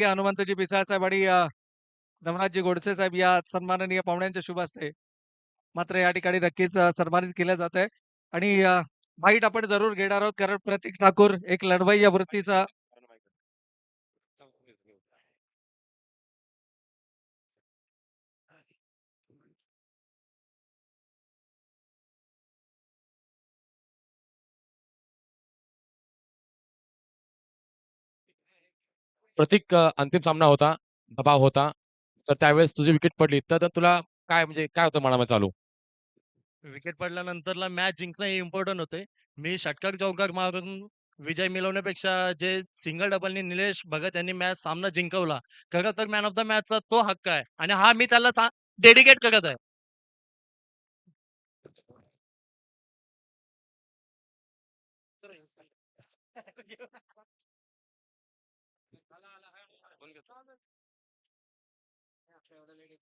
की हनुमंतजी पिसाळ साहेब आणि अ, नवनाथजी गोडसे साहेब या सन्माननीय पाहुण्यांच्या शुभ असते. मात्र या ठिकाणी नक्कीच सन्मानित केलं जात आहे आणि माहीत आपण जरूर घेणार आहोत कारण प्रतीक ठाकूर एक लढवई या वृत्तीचा प्रतीक अंतिम सामना होता दबाव होता. तर त्यावेळेस तुझी विकेट पडली. तर तर तुला काय म्हणजे काय होतं मनामध्ये चालू? विकेट पडल्यानंतरला मॅच जिंकणं हे इम्पॉर्टंट होते. मी षटकार चौकार मारून विजय मिळवण्यापेक्षा जे सिंगल डबलनी निलेश भगत यांनी मॅच सामना जिंकवला. खरं तर मॅन ऑफ द मॅचचा तो हक्क आहे. आणि हा मी त्याला डेडिकेट करत आहे.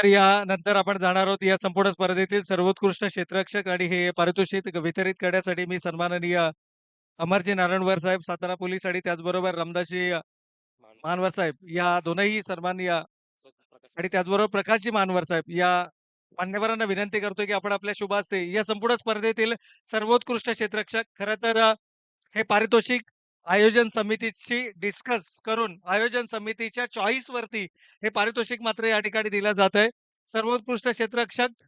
तर यानंतर आपण जाणार आहोत या संपूर्ण स्पर्धेतील सर्वोत्कृष्ट क्षेत्ररक्षक आणि हे पारितोषिक वितरित करण्यासाठी मी सन्माननीय अमरजी नारायणवर साहेब सातारा पोलीस आणि त्याचबरोबर रामदासजी मानवर साहेब या दोनही सन्माननीय आणि त्याचबरोबर प्रकाशजी मानवर साहेब या मान्यवरांना विनंती करतोय की आपण आपल्या शुभ हस्ते या संपूर्ण स्पर्धेतील सर्वोत्कृष्ट क्षेत्ररक्षक खरं तर हे पारितोषिक आयोजन समितीशी डिस्कस करून आयोजन समितीच्या चॉईस वरती हे पारितोषिक मात्र या ठिकाणी दिलं जात आहे सर्वोत्कृष्ट क्षेत्ररक्षक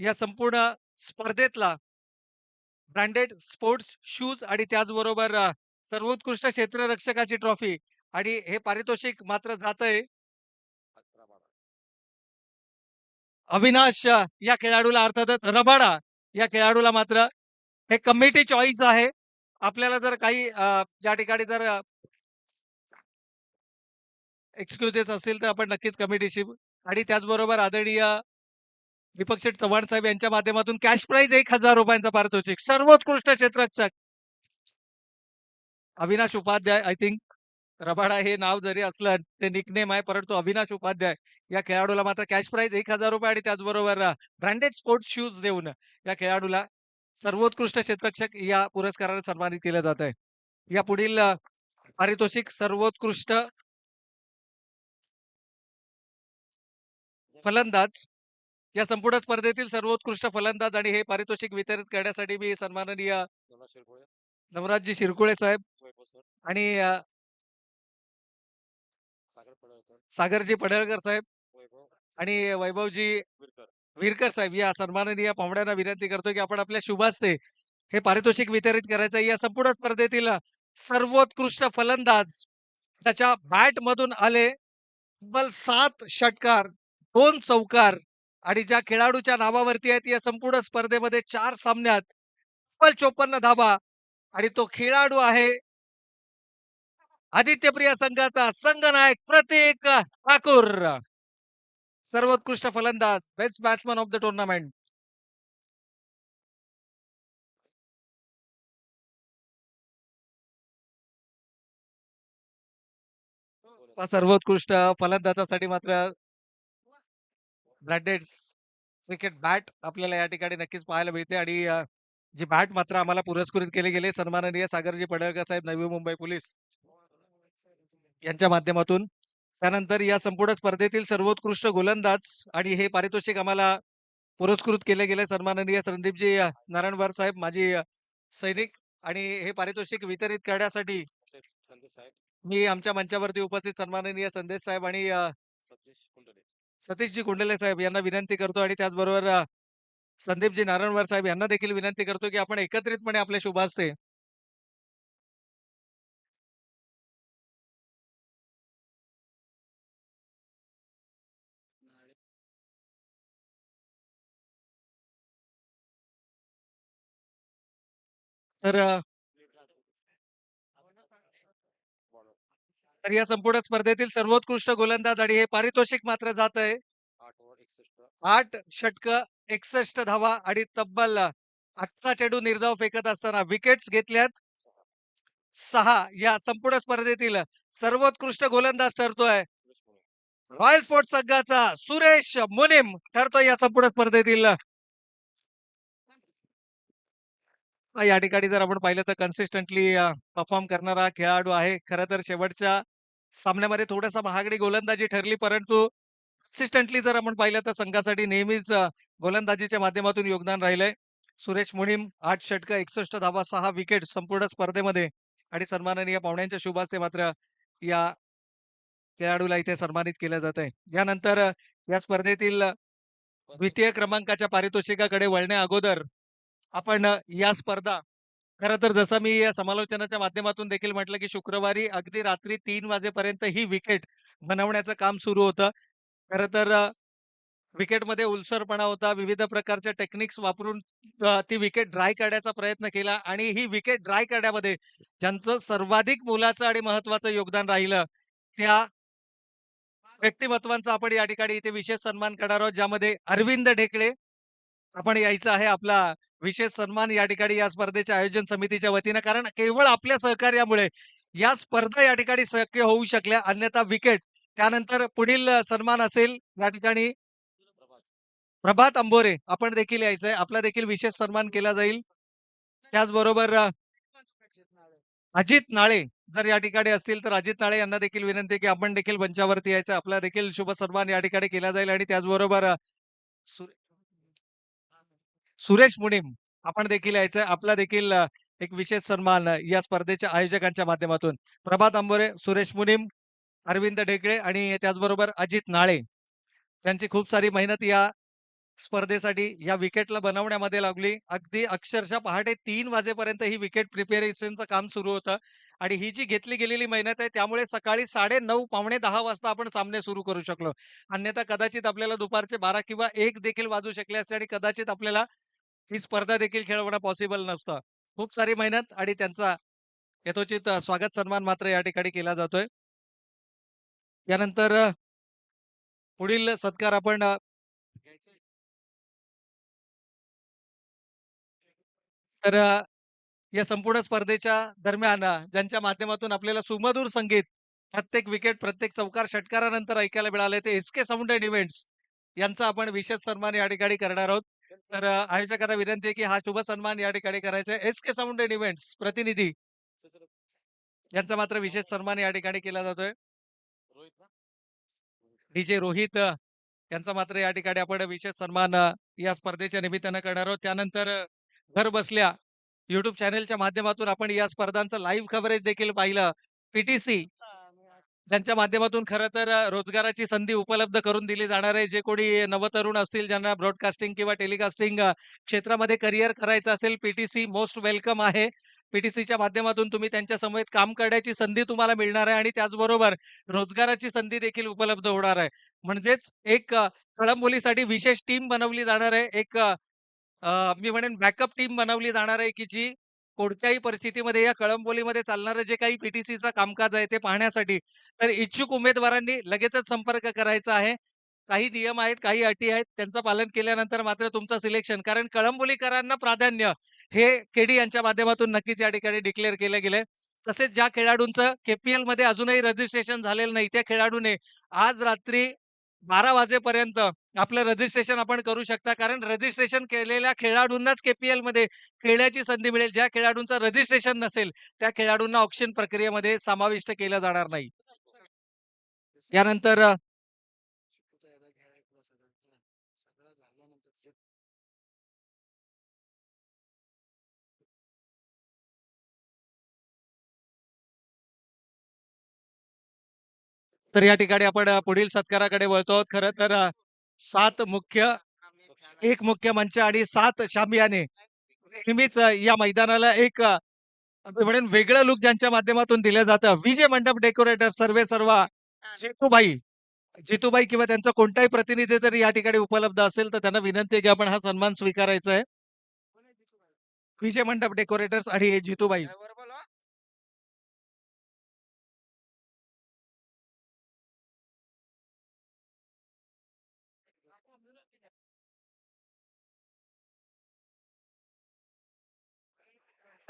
या संपूर्ण स्पर्धेतला ब्रँडेड स्पोर्ट्स शूज आणि त्याचबरोबर अ, सर्वोत्कृष्ट क्षेत्ररक्षकाची ट्रॉफी आणि हे पारितोषिक मात्र जात आहे अविनाश या खेळाडूला अर्थातच रबाडा या खेळाडूला मात्र हे कमिटी चॉईस आहे. आपल्याला जर काही ज्या ठिकाणी जर एक्सक्युजेस असतील तर आपण नक्कीच कमिटीशी आणि त्याचबरोबर आदरणीय दीपक शेठ चव्हाण साहेब यांच्या माध्यमातून कॅश प्राइज एक हजार रुपयांचा पारितोषिक. सर्वोत्कृष्ट क्षेत्ररक्षक. Avinash Upadhyay I think Rabada हे नाव जरी असलं ते निकनेम आहे परंतु अविनाश उपाध्याय या खेळाडूला मात्र कॅश प्राइज एक हजार रुपये आणि त्याचबरोबर ब्रँडेड स्पोर्ट्स शूज देऊन या खेळाडूला सर्वोत्कृष्ट क्षेत्ररक्षक या पुरस्काराने सन्मानित केलं जात आहे. या पुढील पारितोषिक सर्वोत्कृष्ट फलंदाज या संपूर्ण स्पर्धेतील सर्वोत्कृष्ट फलंदाज आणि हे पारितोषिक वितरित करण्यासाठी मी सन्माननीय नवराजजी शिरकुळे. साहेब आणि सागरजी पडळकर साहेब आणि वैभवजी विरकर साहेब या सन्माननीय पाहुण्यांना विनंती करतो की आपण आपल्या शुभास्ते हे पारितोषिक वितरित करायचं या संपूर्ण स्पर्धेतील सर्वोत्कृष्ट फलंदाज त्याच्या बॅट मधून आले. तब्बल सात षटकार दोन चौकार आणि ज्या खेळाडूच्या नावावरती आहेत या संपूर्ण स्पर्धेमध्ये चार सामन्यात तब्बल चोपन्न धाबा आणि तो खेळाडू आहे आदित्यप्रिया संघाचा संघनायक प्रतीक ठाकूर. सर्वोत्कृष्ट फलंदाज best batsman of the tournament सर्वोत्कृष्ट फलंदाजासाठी मात्र ब्रँडेड क्रिकेट बॅट आपल्याला या ठिकाणी नक्कीच पाहायला मिळते आणि जी बॅट मात्र आम्हाला पुरस्कृत केले गेले सन्माननीय सागरजी पडळकर साहेब नवी मुंबई पोलीस यांच्या माध्यमातून. त्यानंतर या संपूर्ण स्पर्धेतील सर्वोत्कृष्ट गोलंदाज आणि हे पारितोषिक आम्हाला पुरस्कृत केले गेले. सन्माननीय संदीपजी अ, नारायणवार साहेब माजी सैनिक आणि हे पारितोषिक वितरित करण्यासाठी मी आमच्या मंचावरती उपस्थित सन्माननीय संदेश साहेब आणि सतीशजी कुंडले साहेब यांना विनंती करतो आणि त्याचबरोबर संदीपजी नारायणवार साहेब यांना देखील विनंती करतो की आपण एकत्रितपणे आपल्या शुभ तर अ, तर या संपूर्ण स्पर्धेतील सर्वोत्कृष्ट गोलंदाज आणि हे पारितोषिक मात्र जात आहे. आठ षटक एकसष्ट धावा आणि तब्बल अठरा चेंडू निर्धाव फेकत असताना विकेट्स घेतल्यात. सहा या संपूर्ण स्पर्धेतील सर्वोत्कृष्ट गोलंदाज ठरतोय. रॉयल स्पोर्ट्स संघाचा सुरेश मुनिम ठरतोय या संपूर्ण स्पर्धेतील. या ठिकाणी जर आपण पाहिलं तर कन्सिस्टंटली परफॉर्म करणारा खेळाडू आहे. खरं तर शेवटच्या सामन्यामध्ये थोडासा महागडी गोलंदाजी ठरली परंतु कन्सिस्टंटली जर आपण पाहिलं तर संघासाठी नेहमीच गोलंदाजीच्या माध्यमातून योगदान राहिलंय. सुरेश मुनीम आठ षटक एकसष्ट धावा सहा विकेट संपूर्ण स्पर्धेमध्ये आणि सन्माननीय पाहुण्यांच्या शुभ मात्र या खेळाडूला इथे सन्मानित केलं जात आहे. यानंतर या स्पर्धेतील द्वितीय क्रमांकाच्या पारितोषिकाकडे वळण्या अगोदर आपण या स्पर्धा. खरं तर जसं मी या समालोचनाच्या माध्यमातून देखील म्हटलं की शुक्रवारी अगदी रात्री तीन वाजेपर्यंत ही विकेट बनवण्याचं काम सुरू होतं. खरं तर विकेटमध्ये उलसरपणा होता. विविध प्रकारच्या टेक्निक्स वापरून ती विकेट ड्राय करण्याचा प्रयत्न केला आणि ही विकेट ड्राय करण्यामध्ये ज्यांचं सर्वाधिक मोलाचं आणि महत्वाचं योगदान राहिलं त्या व्यक्तिमत्वांचा आपण या ठिकाणी इथे विशेष सन्मान करणार आहोत ज्यामध्ये अरविंद ढेकळे आपण यायचं आहे आपला विशेष सन्मान या ठिकाणी या स्पर्धेच्या आयोजन समितीच्या वतीनं कारण केवळ आपल्या सहकार्यामुळे या स्पर्धा या ठिकाणी शक्य होऊ शकल्या अन्यथा विकेट त्यानंतर पुढील सन्मान असेल या ठिकाणी प्रभात अंबोरे आपण देखील यायचंय आपला देखील विशेष सन्मान केला जाईल. त्याचबरोबर अजित नाळे जर या ठिकाणी असतील तर अजित नाळे यांना देखील विनंती की आपण देखील मंचावरती यायचं आपला देखील शुभ सन्मान या ठिकाणी केला जाईल आणि त्याचबरोबर अ, सुरेश मुनीम. आपण देखील यायचं आपला देखील एक विशेष सन्मान या स्पर्धेच्या आयोजकांच्या माध्यमातून. प्रभात आंबोरे सुरेश मुनीम अरविंद ढेकळे आणि त्याचबरोबर अजित नाळे. त्यांची खूप सारी मेहनत या स्पर्धेसाठी या विकेटला बनवण्यामध्ये लागली. अगदी अक्षरशः पहाटे तीन वाजेपर्यंत ही विकेट प्रिपेरेशनचं काम सुरू होतं आणि ही जी घेतली गेलेली मेहनत आहे त्यामुळे सकाळी साडे नऊ पावणे दहा वाजता आपण सामने सुरू करू शकलो. अन्यथा कदाचित आपल्याला दुपारचे बारा किंवा एक देखील वाजू शकले असते आणि कदाचित आपल्याला ही स्पर्धा देखील खेळवणं पॉसिबल नसतं. खूप सारी मेहनत आणि त्यांचा यथोचित स्वागत सन्मान मात्र या ठिकाणी केला जातोय. यानंतर पुढील सत्कार आपण तर या संपूर्ण स्पर्धेच्या दरम्यान ज्यांच्या माध्यमातून आपल्याला सुमधुर संगीत प्रत्येक विकेट प्रत्येक चौकार षटकारानंतर ऐकायला मिळाले ते S K sound and events. यांचा आपण विशेष सन्मान या ठिकाणी करणार आहोत. तर आयोजकांना विनंती आहे की हा शुभ सन्मान या ठिकाणी करायचा S K sound and events प्रतिनिधी यांचा मात्र विशेष सन्मान या ठिकाणी केला जातोय. डीजे रोहित यांचा मात्र या ठिकाणी आपण विशेष सन्मान या स्पर्धेच्या निमित्तानं करणार आहोत. त्यानंतर घर बसल्या युट्यूब चॅनेलच्या माध्यमातून आपण या स्पर्धांचं लाईव्ह कव्हरेज देखील पाहिलं. पीटीसी ज्यांच्या माध्यमातून खरं तर रोजगाराची संधी उपलब्ध करून दिली जाणार आहे. जे कोणी नवतरुण असतील ज्यांना ब्रॉडकास्टिंग किंवा टेलिकास्टिंग क्षेत्रामध्ये करिअर करायचं असेल पीटीसी मोस्ट वेलकम आहे. पीटीसीच्या माध्यमातून तुम्ही त्यांच्या समवेत काम करण्याची संधी तुम्हाला मिळणार आहे आणि त्याचबरोबर रोजगाराची संधी देखील उपलब्ध होणार आहे. म्हणजेच एक कळंबोलीसाठी विशेष टीम बनवली जाणार आहे. एक मी म्हणेन बॅकअप टीम बनवली जाणार आहे की जी कोणत्याही परिस्थितीमध्ये या कळंबोलीमध्ये चालणारं जे काही पीटीसीचं कामकाज आहे ते पाहण्यासाठी तर इच्छुक उमेदवारांनी लगेचच संपर्क करायचा आहे. काही नियम आहेत काही अटी आहेत त्यांचं पालन केल्यानंतर मात्र तुमचं सिलेक्शन कारण कळंबोलीकरांना प्राधान्य हे केडी यांच्या माध्यमातून नक्कीच या ठिकाणी डिक्लेअर केलं गेलंय. तसेच ज्या खेळाडूंचं केपीएलमध्ये अजूनही रजिस्ट्रेशन झालेलं नाही त्या खेळाडूने आज रात्री बारा वाजेपर्यंत आपलं रजिस्ट्रेशन आपण करू शकता. कारण रजिस्ट्रेशन केलेल्या खेळाडूंनाच केपीएलमध्ये खेळण्याची संधी मिळेल. ज्या खेळाडूंचं रजिस्ट्रेशन नसेल त्या खेळाडूंना ऑप्शन प्रक्रियेमध्ये समाविष्ट केलं जाणार नाही. यानंतर तर या ठिकाणी आपण पुढील सत्काराकडे वळतो आहोत. खरं तर सात मुख्य एक मुख्य मंच आणि सात शामियाने नेहमीच या मैदानाला एक म्हणेन वेगळं लुक ज्यांच्या माध्यमातून दिलं जातं. विजय मंडप डेकोरेटर सर्वे सर्व जितूबाई जितूबाई किंवा त्यांचा कोणताही प्रतिनिधी जर या ठिकाणी उपलब्ध असेल तर त्यांना विनंती आहे की आपण हा सन्मान स्वीकारायचा आहे विजय मंडप डेकोरेटर्स आणि जितूबाई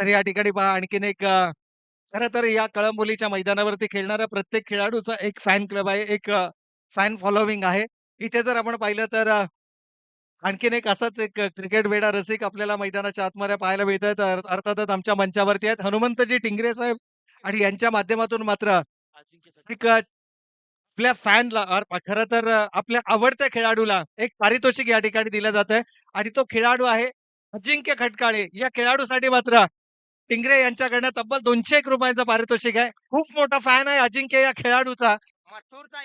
तर या ठिकाणी पहा आणखीन एक खरं तर या कळंबोलीच्या मैदानावरती खेळणाऱ्या प्रत्येक खेळाडूचा एक फॅन क्लब आहे, एक फॅन फॉलोविंग आहे. इथे जर आपण पाहिलं तर आणखीन एक असाच एक क्रिकेट वेडा रसिक आपल्याला मैदानाच्या आतमध्ये पाहायला मिळतायत. अर्थातच आमच्या मंचावरती आहेत हनुमंतजी टिंगरे साहेब आणि यांच्या माध्यमातून मात्र एक आपल्या फॅनला खर खरं तर आपल्या आवडत्या खेळाडूला एक पारितोषिक या ठिकाणी दिलं जातंय आणि तो खेळाडू आहे अजिंक्य खटकाळे. या खेळाडूसाठी मात्र टिंगरे यांच्याकडनं तब्बल ₹201 पारितोषिक आहे. खूप मोठा फॅन आहे अजिंक्य या खेळाडूचा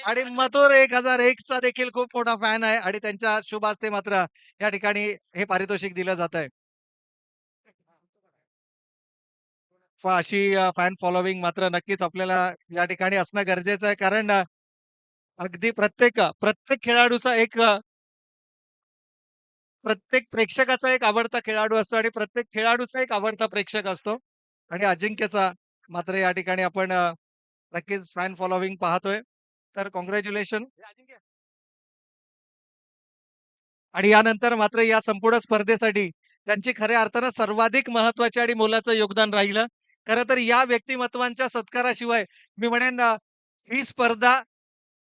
आणि मथुर 1001 चा देखील खूप मोठा फॅन आहे आणि त्यांच्या शुभ हस्ते मात्र या ठिकाणी हे पारितोषिक दिलं जातंय. फ अशी फॅन फॉलोविंग मात्र नक्कीच आपल्याला या ठिकाणी असणं गरजेचं आहे. कारण अगदी प्रत्येक प्रत्येक खेळाडूचा एक प्रत्येक प्रेक्षकाचा एक आवडता खेळाडू असतो आणि प्रत्येक खेळाडूचा एक आवडता प्रेक्षक असतो आणि अजिंक्यचा मात्र या ठिकाणी आपण नक्कीच फॅन फॉलोविंग पाहतोय. तर कॉंग्रॅच्युलेशन आणि यानंतर मात्र या संपूर्ण स्पर्धेसाठी त्यांची खऱ्या अर्थानं सर्वाधिक महत्त्वाचे आणि मोलाचं योगदान राहिलं. खरं तर या व्यक्तिमत्वांच्या सत्काराशिवाय मी म्हणेन ही स्पर्धा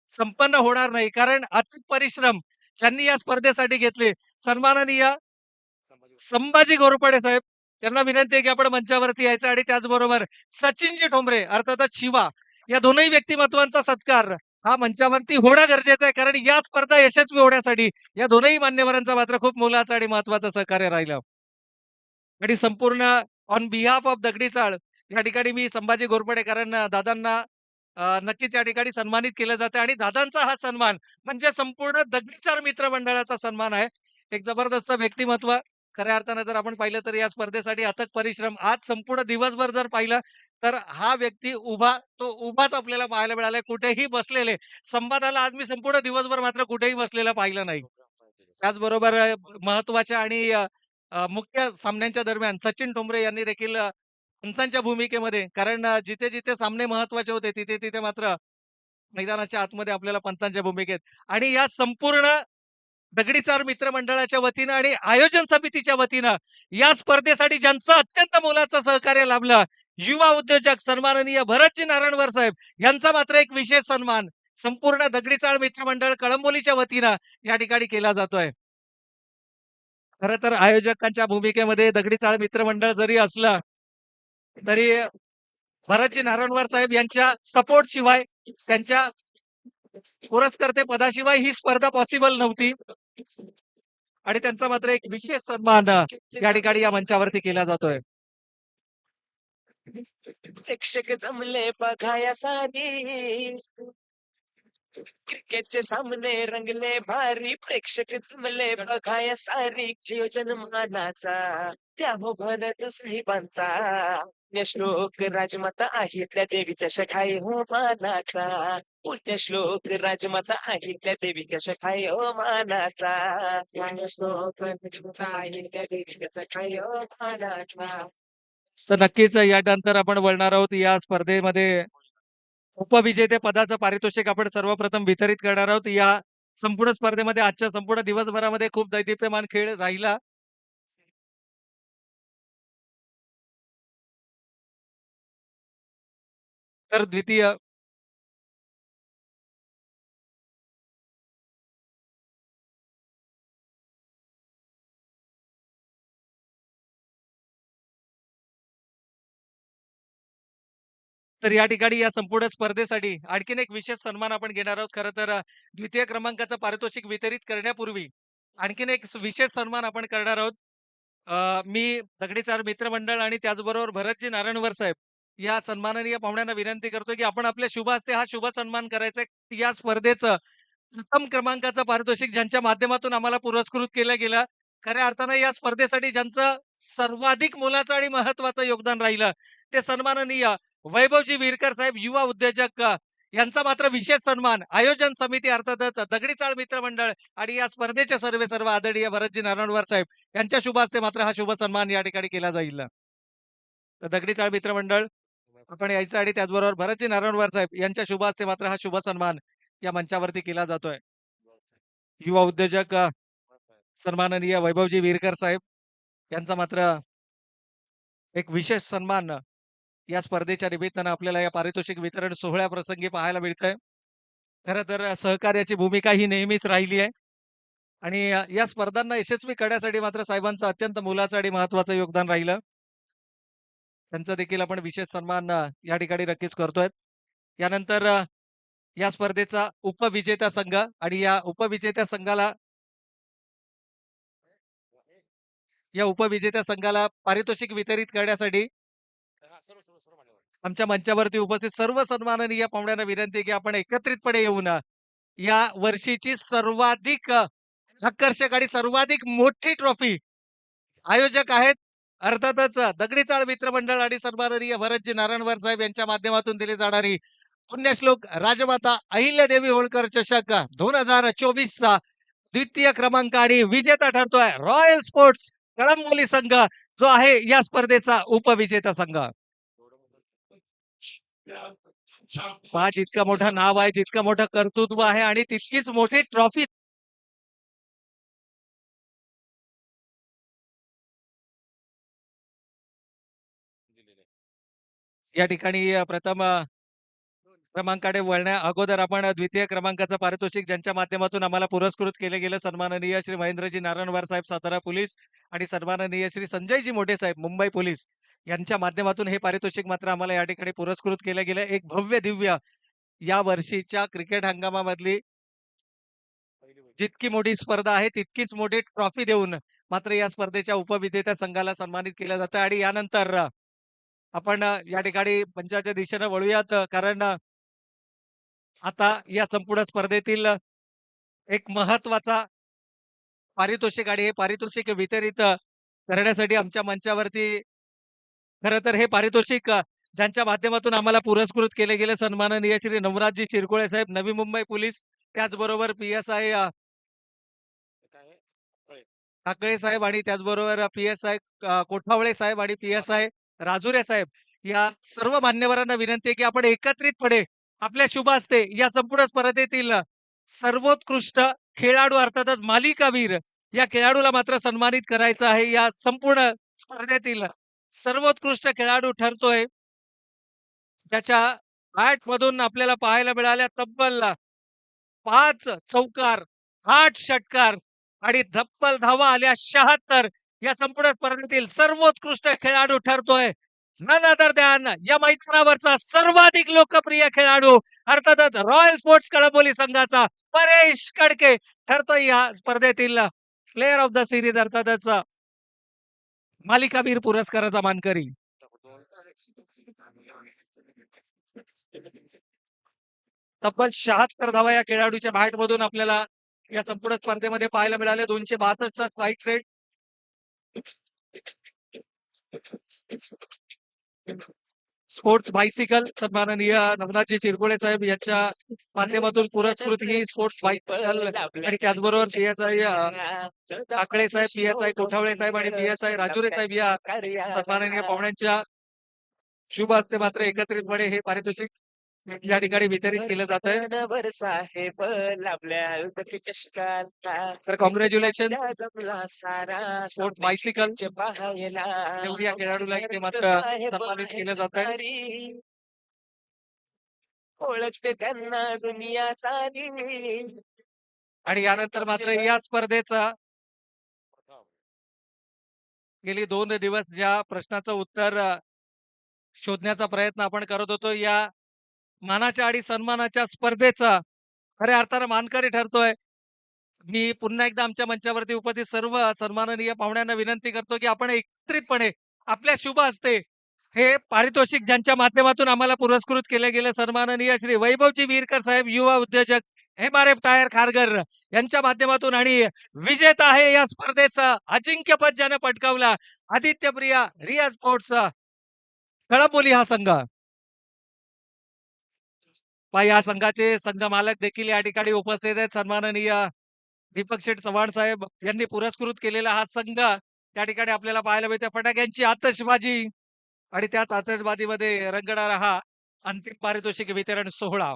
संपन्न होणार नाही. कारण अथक परिश्रम ज्यांनी या स्पर्धेसाठी घेतले. सन्माननीय संभाजी घोरपडे साहेब त्यांना विनंती आहे की आपण मंचावरती यायचं आणि त्याचबरोबर सचिनजी ठोंबरे अर्थातच शिवा या दोनही व्यक्तिमत्त्वांचा सत्कार हा मंचावरती होणं गरजेचं आहे. कारण या स्पर्धा यशस्वी होण्यासाठी या दोनही मान्यवरांचा मात्र खूप मोलाचं आणि महत्त्वाचं सहकार्य राहिलं. आणि संपूर्ण ऑन बिहाफ ऑफ दगडी चाळ या ठिकाणी मी संभाजी घोरपडे कारण दादांना नक्कीच या ठिकाणी सन्मानित केलं जातं आणि दादांचा हा सन्मान म्हणजे संपूर्ण दगडीचार मित्रमंडळाचा सन्मान आहे. एक जबरदस्त व्यक्तिमत्व खऱ्या अर्थानं जर आपण पाहिलं तर या स्पर्धेसाठी अथक परिश्रम आज संपूर्ण दिवसभर जर पाहिलं तर हा व्यक्ती उभा तो उभाच आपल्याला पाहायला मिळालाय. कुठेही बसलेले संवादाला आज मी संपूर्ण दिवसभर मात्र कुठेही बसलेला पाहिलं नाही. त्याचबरोबर महत्त्वाच्या आणि मुख्य सामन्यांच्या दरम्यान सचिन टोंबरे यांनी देखील पंचांच्या भूमिकेमध्ये कारण जिथे-जिथे सामने महत्त्वाचे होते तिथे-तिथे मात्र मैदानाच्या आतमध्ये आपल्याला पंचांच्या भूमिकेत आणि या संपूर्ण दगडीचार मित्रमंडळाच्या वतीनं आणि आयोजन समितीच्या वतीनं या स्पर्धेसाठी ज्यांचं अत्यंत मोलाचं सहकार्य लाभलं युवा उद्योजक सन्माननीय भरतजी नारायणवर साहेब यांचा मात्र एक विशेष सन्मान संपूर्ण दगडीचाळ मित्रमंडळ कळंबोलीच्या वतीनं या ठिकाणी केला जातोय. खरं तर आयोजकांच्या भूमिकेमध्ये दगडीचाळ मित्रमंडळ जरी असलं तरी भरतजी नारायणवर साहेब यांच्या सपोर्ट शिवाय त्यांच्या पुरस्कर्ते पदाशिवाय ही स्पर्धा पॉसिबल नव्हती. आणि त्यांचा मात्र एक विशेष सन्मान या ठिकाणी या मंचावरती केला जातोय. प्रेक्षक जमले बघाया सारी. क्रिकेटचे सामने रंगले भारी. प्रेक्षक जमले बघाया सारी. नियोजन मानाचा त्या हो भरत साहेबांचा श्लोक राजमाता आहे देवीच्या शखाय हो मानाचा पुण्य श्लोक राजमाता आहे देवीच्या शखाई हो मानाचा पुण्य श्लोक राजमाता आहे देवीच्या शखाई हो मानाचा तर नक्कीच यानंतर आपण वळणार आहोत या स्पर्धेमध्ये उपविजेते पदाचं पारितोषिक आपण सर्वप्रथम वितरित करणार आहोत. या संपूर्ण स्पर्धेमध्ये आजच्या संपूर्ण दिवसभरामध्ये खूप दैदिप्यमान खेळ राहिला. तर द्वितीय तर या ठिकाणी या संपूर्ण स्पर्धेसाठी आणखीन एक विशेष सन्मान आपण घेणार आहोत. खरं तर द्वितीय क्रमांकाचं पारितोषिक वितरित करण्यापूर्वी आणखीन एक विशेष सन्मान आपण करणार आहोत. मी दगडीचार मित्रमंडळ आणि त्याचबरोबर भरतजी नारायणवर साहेब या सन्माननीय पाहुण्यांना विनंती करतोय, की आपण आपल्या शुभ हस्ते हा शुभ सन्मान करायचा या स्पर्धेचं प्रथम क्रमांकाचं पारितोषिक ज्यांच्या माध्यमातून आम्हाला पुरस्कृत केलं गेलं. खऱ्या अर्थानं या स्पर्धेसाठी ज्यांचं सर्वाधिक मोलाचं आणि महत्वाचं योगदान राहिलं ते सन्माननीय वैभवजी विरकर साहेब युवा उद्योजक यांचा मात्र विशेष सन्मान आयोजन समिती अर्थातच दगडी चाळ मित्रमंडळ आणि या स्पर्धेचे सर्वे सर्व आदरणीय भरतजी नारायणवर साहेब यांच्या शुभ हस्ते मात्र हा शुभ सन्मान या ठिकाणी केला जाईल. दगडी चाळ मित्रमंडळ आपण यायचं आणि त्याचबरोबर भरतजी नारायणवर साहेब यांच्या शुभ हस्ते मात्र हा शुभ सन्मान या मंचावरती केला जातोय. युवा उद्योजक सन्माननीय वैभवजी विरकर साहेब यांचा मात्र एक विशेष सन्मान या स्पर्धेच्या निमित्तानं आपल्याला या पारितोषिक वितरण सोहळ्याप्रसंगी पाहायला मिळतंय. खरं तर सहकार्याची भूमिका ही नेहमीच राहिली आहे. आणि या स्पर्धांना यशस्वी करण्यासाठी मात्र साहेबांचं अत्यंत मोलाचं आणि महत्त्वाचं योगदान राहिलं. त्यांचा देखील आपण विशेष सन्मान या ठिकाणी नक्कीच करतोय. यानंतर या स्पर्धेचा उपविजेता संघ आणि या उपविजेत्या संघाला या उपविजेत्या संघाला पारितोषिक वितरित करण्यासाठी आमच्या मंचावरती उपस्थित सर्व सन्माननीय पाहुण्यांना विनंती की आपण एकत्रितपणे येऊन या वर्षीची सर्वाधिक आकर्षक आणि सर्वाधिक मोठी ट्रॉफी आयोजक आहेत अर्थातच दगडी चाळ मित्रमंडळ आणि सन्माननीय भरतजी नारायणवर साहेब यांच्या माध्यमातून दिली जाणारी पुण्यश्लोक राजमाता अहिल्यादेवी होळकर चषक दोन हजार चोवीस चा द्वितीय क्रमांक आणि विजेता ठरतोय रॉयल स्पोर्ट्स कळंबोली संघ जो आहे या स्पर्धेचा उपविजेता संघ. पाच जितकं मोठं नाव आहे जितकं मोठं कर्तृत्व आहे आणि तितकीच मोठी ट्रॉफी या ठिकाणी अ, प्रथम अ, क्रमांकाकडे वळण्या अगोदर आपण द्वितीय क्रमांकाचं पारितोषिक ज्यांच्या माध्यमातून आम्हाला पुरस्कृत केले गेले सन्माननीय श्री महेंद्रजी नारायणवार साहेब सातारा पोलीस आणि सन्माननीय श्री संजयजी मोठे साहेब मुंबई पोलीस यांच्या माध्यमातून हे पारितोषिक मात्र आम्हाला या ठिकाणी पुरस्कृत केलं गेलं. एक भव्य दिव्य या वर्षीच्या क्रिकेट हंगामामधली जितकी मोठी स्पर्धा आहे तितकीच मोठी ट्रॉफी देऊन मात्र या स्पर्धेच्या उपविजेत्या संघाला सन्मानित केलं जातं आणि यानंतर आपण या ठिकाणी मंचाच्या दिशेनं वळूयात कारण आता या संपूर्ण स्पर्धेतील एक महत्त्वाचा पारितोषिक आणि हे पारितोषिक वितरित करण्यासाठी आमच्या मंचावरती खरं तर हे पारितोषिक ज्यांच्या माध्यमातून आम्हाला पुरस्कृत केले गेले सन्माननीय श्री नवराजजी चिरकुळे साहेब नवी मुंबई पोलीस त्याचबरोबर पी एस आय? ठाकळे साहेब आणि त्याचबरोबर पी एस आय कोठावळे साहेब आणि पी एस आय राजुरे साहेब या सर्व मान्यवरांना विनंती आहे की आपण एकत्रितपणे आपल्या शुभ हस्ते या संपूर्ण स्पर्धेतील सर्वोत्कृष्ट खेळाडू अर्थातच मालिकावीर या खेळाडूला मात्र सन्मानित करायचं आहे. या संपूर्ण स्पर्धेतील सर्वोत्कृष्ट खेळाडू ठरतोय. त्याच्या बॅट मधून आपल्याला पाहायला मिळाल्या तब्बल पाच चौकार आठ षटकार आणि धप्पल धावा आल्या शहात्तर. या संपूर्ण स्पर्धेतील सर्वोत्कृष्ट खेळाडू ठरतोय नन अदर दॅन या मैदानावरचा सर्वाधिक लोकप्रिय खेळाडू अर्थातच रॉयल स्पोर्ट्स कळंबोली संघाचा परेश कडके ठरतोय या स्पर्धेतील प्लेअर ऑफ द सिरीज अर्थातच मालिकावीर पुरस्काराचा मानकरी. तब्बल शहात्तर धावा या खेळाडूच्या बॅट मधून आपल्याला या संपूर्ण स्पर्धेमध्ये पाहायला मिळाले. दोनशे बहात्तरचा स्ट्राईक रेट स्पोर्ट्स बायसिकल सन्माननीय नवनाथजी चिरकोळे साहेब यांच्या माध्यमातून पुरस्कृत ही स्पोर्ट्स बायसिकल आणि त्याचबरोबर पी एस आय साहेब पी एस आय कोठावळे साहेब आणि पी एस आय राजुरे साहेब या सन्माननीय पाहुण्यांच्या शुभ हस्ते मात्र एकत्रितपणे हे पारितोषिक या ठिकाणी वितरित केलं जात आहे साहेब लाभल्या तर कॉंग्रॅच्युलेशन त्या जमला सारा स्पोर्ट बायसिकल चे पाहायला. एवढी या खेळाडूला इथे मात्र सन्मानित केलं जात आहे. ओळखते त्यांना दुनिया सारी. आणि यानंतर मात्र या स्पर्धेचा गेली दोन दिवस ज्या प्रश्नाचं उत्तर शोधण्याचा प्रयत्न आपण करत होतो या मानाच्या आणि सन्मानाच्या स्पर्धेचा खऱ्या अर्थानं मानकरी ठरतोय. मी पुन्हा एकदा आमच्या मंचावरती उपस्थित सर्व सन्माननीय पाहुण्यांना विनंती करतो की आपण एकत्रितपणे आपल्या शुभ हस्ते हे पारितोषिक ज्यांच्या माध्यमातून आम्हाला पुरस्कृत केले गेले सन्माननीय श्री वैभवजी विरकर साहेब युवा उद्योजक M R F tyre Kharghar यांच्या माध्यमातून आणि विजेता आहे या स्पर्धेचा अजिंक्यपद ज्यानं पटकावला आदित्य प्रिया रिया स्पोर्ट्स कळंबोली हा संघ. पहा या संघाचे संघ मालक देखील या ठिकाणी उपस्थित आहेत. सन्माननीय दीपक शेठ चव्हाण साहेब यांनी पुरस्कृत केलेला हा संघ त्या ठिकाणी आपल्याला पाहायला मिळते फटाक्यांची आतषबाजी आणि त्याच आतषबाजीमध्ये रंगणारा हा अंतिम पारितोषिक वितरण सोहळा.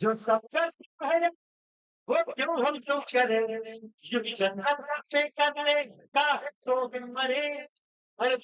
जो सबसे है वो क्यों हम क्यों करे? युग जन्म पे करने का है तो मरे हर